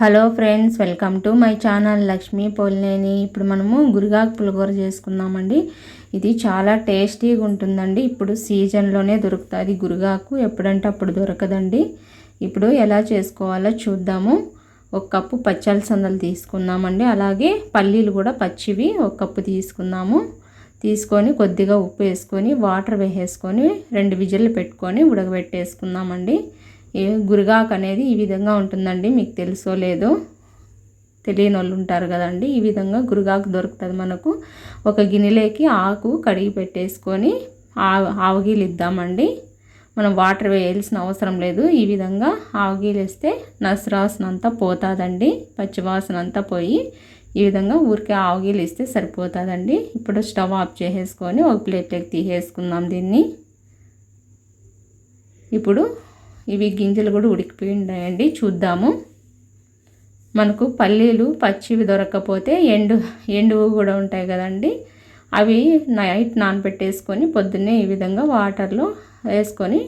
Hello friends welcome to my channel Lakshmi Polineni. ఇప్పుడు మనము గురిగాకు పులిహోర చేసుకుందామండి. ఇది చాలా టేస్టీగా ఉంటుందండి. ఇప్పుడు సీజన్లోనే దొరుకుతుంది గురిగాకు. ఎప్పుడంటే అప్పుడు దొరకదండి. ఇప్పుడు ఎలా చేసుకోవాలో చూద్దాము. ఒక కప్పు పచ్చల సందలు తీసుకుందామండి. అలాగే పల్లీలు కూడా పచ్చివి ఒక కప్పు తీసుకుందాము. తీసుకొని కొద్దిగా ఉప్పు వేసుకొని వాటర్ వేసేసుకొని రెండు విజిల్లు పెట్టుకొని ఉడకబెట్టేసుకుందామండి. గురిగాకు అనేది ఈ విధంగా ఉంటుందండి మీకు తెలుసో లేదో తెలియని వాళ్ళు ఉంటారు కదండి. ఈ విధంగా గురిగాకు దొరుకుతుంది మనకు. ఒక గిన్నెలోకి ఆకు కడిగి పెట్టేసుకొని ఆవగీలు ఇద్దామండి. మనం వాటర్ వేయాల్సిన అవసరం లేదు. ఈ విధంగా ఆవగీలు వేస్తే నసరాసన అంతా పోతుందండి. పచ్చివాసన అంతా పోయి ఈ విధంగా ఊరికే ఆవగీలు ఇస్తే సరిపోతుందండి. ఇప్పుడు స్టవ్ ఆఫ్ చేసేసుకొని ఒక ప్లేట్లోకి తీసేసుకుందాం దీన్ని. ఇప్పుడు ఇవి గింజలు కూడా ఉడికిపోయి ఉన్నాయండి. చూద్దాము. మనకు పల్లీలు పచ్చివి దొరకకపోతే ఎండు ఎండువు కూడా ఉంటాయి కదండి. అవి నైట్ నానబెట్టేసుకొని పొద్దున్నే ఈ విధంగా వాటర్లో వేసుకొని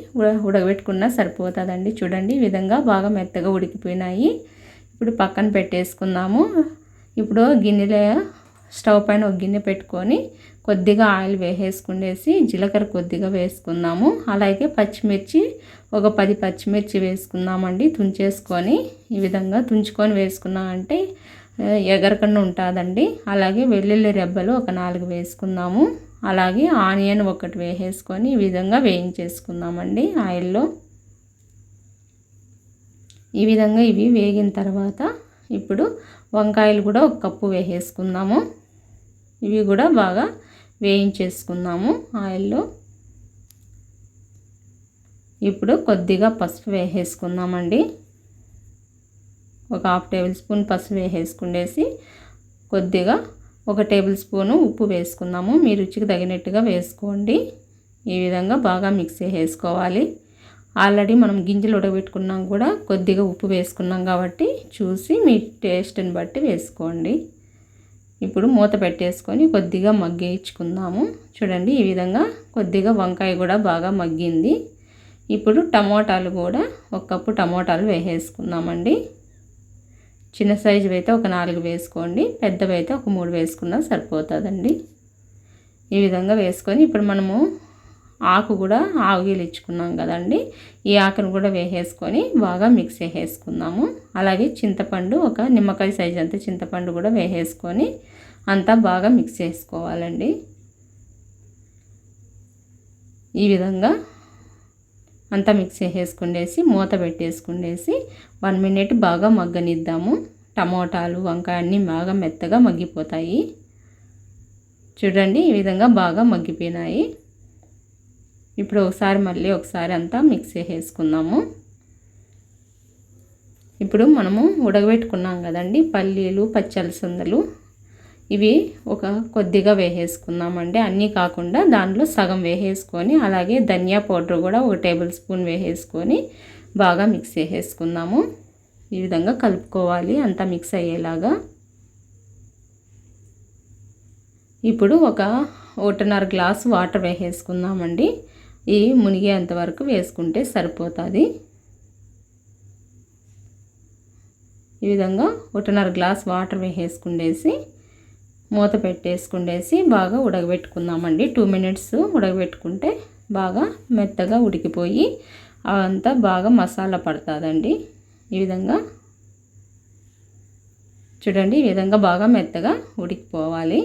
ఉడకబెట్టుకున్నా సరిపోతుందండి. చూడండి ఈ విధంగా బాగా మెత్తగా ఉడికిపోయినాయి. ఇప్పుడు పక్కన పెట్టేసుకుందాము. ఇప్పుడు గిన్నెలో స్టవ్ పైన ఒక గిన్నె పెట్టుకొని కొద్దిగా ఆయిల్ వేసేసుకునేసి జీలకర్ర కొద్దిగా వేసుకుందాము. అలాగే పచ్చిమిర్చి ఒక పది పచ్చిమిర్చి వేసుకుందామండి. తుంచేసుకొని ఈ విధంగా తుంచుకొని వేసుకున్నామంటే ఎగరకుండా ఉంటుందండి. అలాగే వెల్లుల్లి రెబ్బలు ఒక నాలుగు వేసుకుందాము. అలాగే ఆనియన్ ఒకటి వేసేసుకొని ఈ విధంగా వేయించేసుకుందామండి ఆయిల్లో. ఈ విధంగా ఇవి వేగిన తర్వాత ఇప్పుడు వంకాయలు కూడా ఒక కప్పు వేసేసుకుందాము. ఇవి కూడా బాగా వేయించేసుకుందాము ఆయిల్లో. ఇప్పుడు కొద్దిగా పసుపు వేసేసుకుందామండి. ఒక హాఫ్ టేబుల్ స్పూన్ పసుపు వేసేసుకుండేసి కొద్దిగా ఒక టేబుల్ స్పూను ఉప్పు వేసుకుందాము. మీ రుచికి తగినట్టుగా వేసుకోండి. ఈ విధంగా బాగా మిక్స్ చేసేసుకోవాలి. ఆల్రెడీ మనం గింజలు ఉడకబెట్టుకున్నాం కూడా కొద్దిగా ఉప్పు వేసుకున్నాం కాబట్టి చూసి మీ టేస్ట్ని బట్టి వేసుకోండి. ఇప్పుడు మూత పెట్టేసుకొని కొద్దిగా మగ్గేయించుకుందాము. చూడండి ఈ విధంగా కొద్దిగా వంకాయ కూడా బాగా మగ్గింది. ఇప్పుడు టమోటాలు కూడా ఒక కప్పు టమోటాలు వేసేసుకుందామండి. చిన్న సైజు అయితే ఒక నాలుగు వేసుకోండి పెద్దవి అయితే ఒక మూడు వేసుకున్నా సరిపోతుందండి. ఈ విధంగా వేసుకొని ఇప్పుడు మనము ఆకు కూడా ఆవుగీలు ఇచ్చుకున్నాం కదండి. ఈ ఆకును కూడా వేసేసుకొని బాగా మిక్స్ చేసేసుకుందాము. అలాగే చింతపండు ఒక నిమ్మకాయ సైజ్ అంత చింతపండు కూడా వేసేసుకొని అంతా బాగా మిక్స్ చేసుకోవాలండి. ఈ విధంగా అంతా మిక్స్ చేసేసుకుండేసి మూత పెట్టేసుకుండేసి వన్ మినిట్ బాగా మగ్గనిద్దాము. టమోటాలు వంకాయ అన్నీ బాగా మెత్తగా మగ్గిపోతాయి. చూడండి ఈ విధంగా బాగా మగ్గిపోయినాయి. ఇప్పుడు ఒకసారి మళ్ళీ ఒకసారి అంతా మిక్స్ చేసేసుకుందాము. ఇప్పుడు మనము ఉడకబెట్టుకున్నాం కదండి పల్లీలు పచ్చలసందలు. ఇవి ఒక కొద్దిగా వేసేసుకుందామండి. అన్నీ కాకుండా దాంట్లో సగం వేసేసుకొని అలాగే ధనియా పౌడర్ కూడా ఒక టేబుల్ స్పూన్ వేసేసుకొని బాగా మిక్స్ చేసేసుకుందాము. ఈ విధంగా కలుపుకోవాలి అంతా మిక్స్ అయ్యేలాగా. ఇప్పుడు ఒక ఒకటిన్నర గ్లాస్ వాటర్ వేసేసుకుందామండి. ఈ మునిగేంత వరకు వేసుకుంటే సరిపోతుంది. ఈ విధంగా ఒకటిన్నర గ్లాస్ వాటర్ వేసేసుకుండేసి మూత పెట్టేసుకుండేసి బాగా ఉడకబెట్టుకుందామండి. టూ మినిట్స్ ఉడకబెట్టుకుంటే బాగా మెత్తగా ఉడికిపోయి అవంతా బాగా మసాలా పడుతుందండి. ఈ విధంగా చూడండి ఈ విధంగా బాగా మెత్తగా ఉడికిపోవాలి.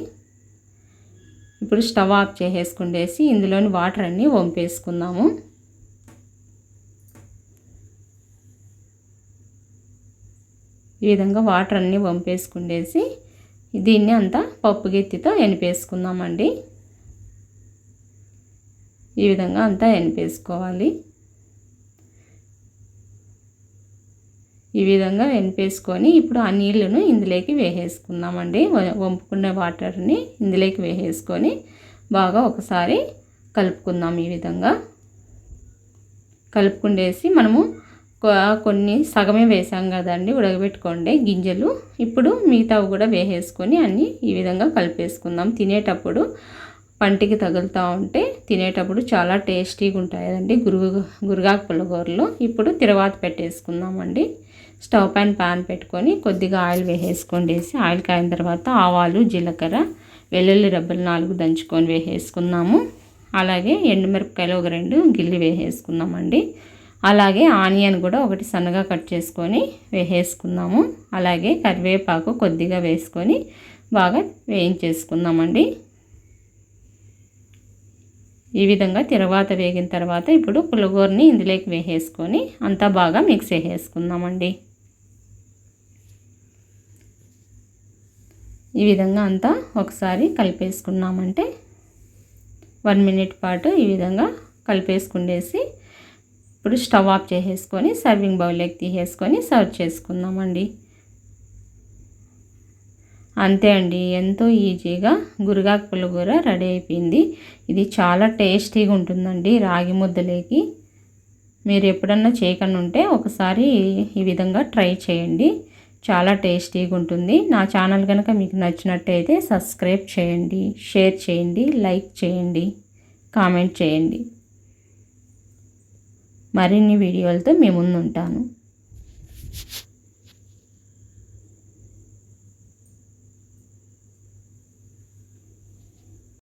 ఇప్పుడు స్టవ్ ఆఫ్ చేసేసుకుండేసి ఇందులోని వాటర్ అన్నీ వంపేసుకుందాము. ఈ విధంగా వాటర్ అన్నీ వంపేసుకుండేసి దీన్ని అంతా పప్పు గెత్తితో ఎనిపేసుకుందామండి. ఈ విధంగా అంతా ఎనిపేసుకోవాలి. ఈ విధంగా వెనిపేసుకొని ఇప్పుడు ఆ నీళ్ళను ఇందులోకి వేసేసుకుందామండి. వంపుకునే వాటర్ని ఇందులోకి వేసేసుకొని బాగా ఒకసారి కలుపుకుందాం ఈ విధంగా. కలుపుకుండేసి మనము కొన్ని సగమే వేసాం కదండి ఉడకబెట్టుకోండి గింజలు. ఇప్పుడు మిగతావి కూడా వేసేసుకొని అన్నీ ఈ విధంగా కలిపేసుకుందాం. తినేటప్పుడు పంటికి తగులుతూ ఉంటే తినేటప్పుడు చాలా టేస్టీగా ఉంటాయండి. గురుగు గురుగాకు పుల్లగూరలు ఇప్పుడు తిరువాత పెట్టేసుకుందామండి. స్టవ్ పైన పాన్ పెట్టుకొని కొద్దిగా ఆయిల్ వేసేసుకోండి. వేసి ఆయిల్ కాయిన తర్వాత ఆవాలు జీలకర్ర వెల్లుల్లి రబ్బలు నాలుగు దంచుకొని వేసేసుకున్నాము అలాగే ఎండుమిరపకాయలు ఒక రెండు గిల్లి వేసేసుకున్నామండి అలాగే ఆనియన్ కూడా ఒకటి సన్నగా కట్ చేసుకొని వేసేసుకుందాము. అలాగే కరివేపాకు కొద్దిగా వేసుకొని బాగా వేయించేసుకుందామండి. ఈ విధంగా తర్వాత వేగిన తర్వాత ఇప్పుడు పులిగూరని ఇందులోకి వేసేసుకొని అంతా బాగా మిక్స్ వేసేసుకుందామండి ఈ విధంగా అంతా ఒకసారి కలిపేసుకున్నామంటే వన్ మినిట్ పాటు ఈ విధంగా కలిపేసుకుండేసి ఇప్పుడు స్టవ్ ఆఫ్ చేసేసుకొని సర్వింగ్ బౌల్లోకి తీసేసుకొని సర్వ్ చేసుకుందామండి. అంతే అండి. ఎంతో ఈజీగా గురగాకు పులిగూర రెడీ అయిపోయింది. ఇది చాలా టేస్టీగా ఉంటుందండి రాగి ముద్దలేకి. మీరు ఎప్పుడన్నా చేయకుండా ఉంటే ఒకసారి ఈ విధంగా ట్రై చేయండి. చాలా టేస్టీగా ఉంటుంది. నా ఛానల్ కనుక మీకు నచ్చినట్టయితే సబ్స్క్రైబ్ చేయండి షేర్ చేయండి లైక్ చేయండి కామెంట్ చేయండి. మరిన్ని వీడియోలతో మీ ముందు ఉంటాను